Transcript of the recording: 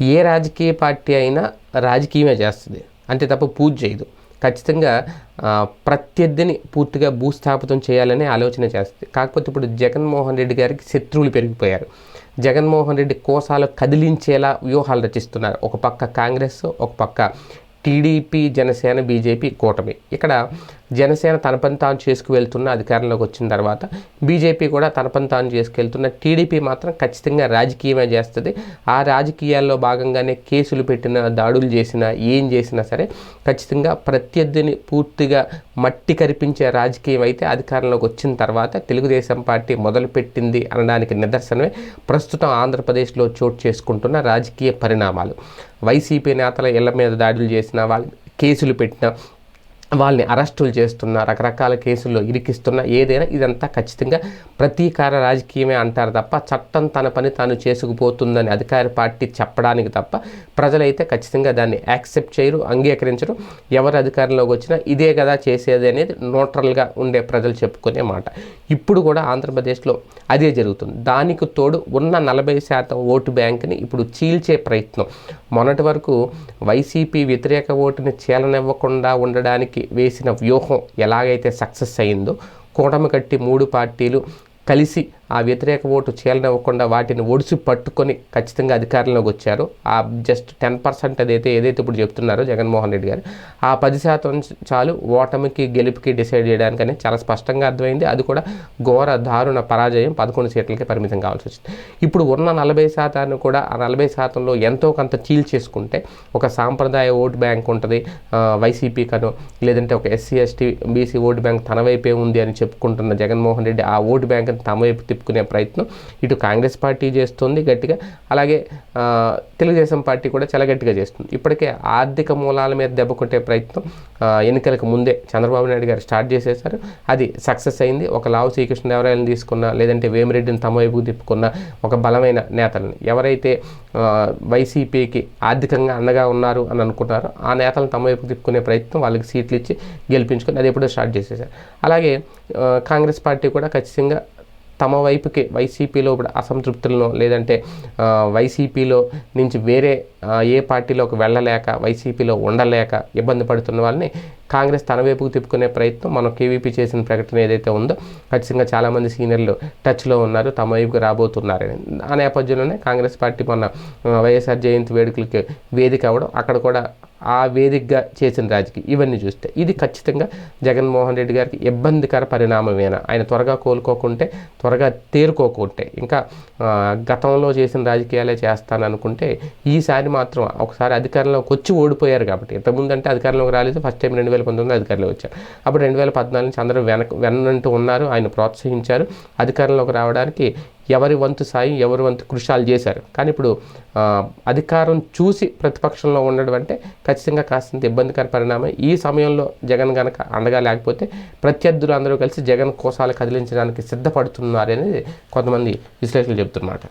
ఏ రాజకీయ పార్టీ అయినా రాజకీయమే చేస్తుంది. అంతే తప్ప పూజ చేయదు. ఖచ్చితంగా ప్రత్యర్థిని పూర్తిగా భూస్థాపితం చేయాలనే ఆలోచన చేస్తుంది. కాకపోతే ఇప్పుడు జగన్మోహన్ రెడ్డి గారికి శత్రువులు పెరిగిపోయారు. జగన్మోహన్ రెడ్డి కోసాలు కదిలించేలా వ్యూహాలు రచిస్తున్నారు. ఒక పక్క కాంగ్రెస్ ఒక పక్క టీడీపీ జనసేన బీజేపీ కూటమి. ఇక్కడ జనసేన తన పని తాను చేసుకువెళ్తున్న అధికారంలోకి వచ్చిన తర్వాత బీజేపీ కూడా తన పని తాను చేసుకెళ్తున్న టీడీపీ మాత్రం ఖచ్చితంగా రాజకీయమే చేస్తుంది. ఆ రాజకీయాల్లో భాగంగానే కేసులు పెట్టిన దాడులు చేసినా ఏం చేసినా సరే ఖచ్చితంగా ప్రత్యర్థిని పూర్తిగా మట్టి కరిపించే రాజకీయం అయితే అధికారంలోకి వచ్చిన తర్వాత తెలుగుదేశం పార్టీ మొదలుపెట్టింది అనడానికి నిదర్శనమే. ప్రస్తుతం ఆంధ్రప్రదేశ్లో చోటు చేసుకుంటున్న రాజకీయ పరిణామాలు. వైసీపీ నేతల ఇళ్ళ మీద దాడులు చేసిన వాళ్ళు కేసులు పెట్టిన వాళ్ళని అరెస్టులు చేస్తున్న రకరకాల కేసుల్లో ఇరికిస్తున్న ఏదైనా ఇదంతా ఖచ్చితంగా ప్రతీకార రాజకీయమే అంటారు తప్ప చట్టం తన పని తాను చేసుకుపోతుందని అధికార పార్టీ చెప్పడానికి తప్ప ప్రజలైతే ఖచ్చితంగా దాన్ని యాక్సెప్ట్ చేయరు అంగీకరించరు. ఎవరు అధికారంలోకి వచ్చినా ఇదే కదా చేసేది అనేది న్యూట్రల్గా ఉండే ప్రజలు చెప్పుకునే మాట. ఇప్పుడు కూడా ఆంధ్రప్రదేశ్లో అదే జరుగుతుంది. దానికి తోడు ఉన్న నలభై శాతం ఓటు బ్యాంక్ని ఇప్పుడు చీల్చే ప్రయత్నం. మొన్నటి వరకు వైసీపీ వ్యతిరేక ఓటుని చీలనివ్వకుండా ఉండడానికి వేసిన వ్యూహం ఎలాగైతే సక్సెస్ అయిందో కూటమి కట్టి మూడు పార్టీలు కలిసి ఆ వ్యతిరేక ఓటు చీలనివ్వకుండా వాటిని ఒడిసి పట్టుకొని ఖచ్చితంగా అధికారంలోకి వచ్చారు. ఆ జస్ట్ టెన్ పర్సెంట్ అదైతే ఏదైతే ఇప్పుడు చెప్తున్నారో జగన్మోహన్ రెడ్డి గారు ఆ పది శాతం చాలు ఓటమికి గెలుపుకి డిసైడ్ చేయడానికని చాలా స్పష్టంగా అర్థమైంది. అది కూడా ఘోర దారుణ పరాజయం. పదకొండు సీట్లకి పరిమితం కావాల్సి వచ్చింది. ఇప్పుడు ఉన్న నలభై శాతాన్ని కూడా ఆ నలభై శాతంలో ఎంతో కొంత చీల్చేసుకుంటే ఒక సాంప్రదాయ ఓటు బ్యాంక్ ఉంటుంది వైసీపీ కను లేదంటే ఒక SC ST BC vote bank తన వైపే ఉంది అని చెప్పుకుంటున్న జగన్మోహన్ రెడ్డి ఆ ఓటు బ్యాంక్ని తమ వైపు తిప్పుకునే ప్రయత్నం ఇటు కాంగ్రెస్ పార్టీ చేస్తుంది గట్టిగా. అలాగే తెలుగుదేశం పార్టీ కూడా చాలా గట్టిగా చేస్తుంది. ఇప్పటికే ఆర్థిక మూలాల మీద దెబ్బ కొట్టే ప్రయత్నం ఎన్నికలకు ముందే చంద్రబాబు నాయుడు గారు స్టార్ట్ చేసేసారు అది సక్సెస్ అయింది. ఒక లావు శ్రీకృష్ణదేవరాయలను తీసుకున్న లేదంటే వేమిరెడ్డిని తమ వైపుకు తిప్పుకున్న ఒక బలమైన నేతలను ఎవరైతే వైసీపీకి ఆర్థికంగా అండగా ఉన్నారు అని అనుకుంటారో ఆ నేతలను తమ వైపు తిప్పుకునే ప్రయత్నం వాళ్ళకి సీట్లు ఇచ్చి గెలిపించుకొని అది ఎప్పుడో స్టార్ట్ చేసేసారు అలాగే కాంగ్రెస్ పార్టీ కూడా ఖచ్చితంగా తమ వైపుకి వైసీపీలో ఇప్పుడు అసంతృప్తులను లేదంటే వైసీపీలో నుంచి వేరే ఏ పార్టీలోకి వెళ్ళలేక వైసీపీలో ఉండలేక ఇబ్బంది పడుతున్న వాళ్ళని కాంగ్రెస్ తన వైపుకు తిప్పుకునే ప్రయత్నం మనం కేవీపీ చేసిన ప్రకటన ఏదైతే ఉందో ఖచ్చితంగా చాలామంది సీనియర్లు టచ్లో ఉన్నారు తమ వైపుకి రాబోతున్నారని ఆ నేపథ్యంలోనే కాంగ్రెస్ పార్టీ మొన్న వైఎస్ఆర్ జయంతి వేడుకలకి వేదిక అవ్వడం అక్కడ కూడా ఆ వేదికగా చేసిన రాజకీయం ఇవన్నీ చూస్తే ఇది ఖచ్చితంగా జగన్మోహన్ రెడ్డి గారికి ఇబ్బందికర పరిణామమేనా? ఆయన త్వరగా కోలుకోకుంటే త్వరగా తేరుకోకుంటే ఇంకా గతంలో చేసిన రాజకీయాలే చేస్తాననుకుంటే ఈసారి మాత్రం ఒకసారి అధికారంలోకి వచ్చి ఓడిపోయారు కాబట్టి ఇంతకుముందంటే అధికారంలోకి రాలేదు ఫస్ట్ టైం రెండు వేల పంతొమ్మిది అధికారంలోకి వచ్చారు. అప్పుడు రెండు వేల పద్నాలుగు నుంచి అందరూ వెనక వెన్నంటూ ఉన్నారు. ఆయన ప్రోత్సహించారు. అధికారంలోకి రావడానికి ఎవరి వంతు సాయం ఎవరి వంతు కృషాలు చేశారు. కానీ ఇప్పుడు అధికారం చూసి ప్రతిపక్షంలో ఉండడం అంటే ఖచ్చితంగా కాస్తంత ఇబ్బందికర పరిణామం. ఈ సమయంలో జగన్ గనక అండగా లేకపోతే ప్రత్యర్థులు అందరూ కలిసి జగన్ కోసాలు కదిలించడానికి సిద్ధపడుతున్నారనేది కొంతమంది విశ్లేషకులు చెబుతున్నమాట.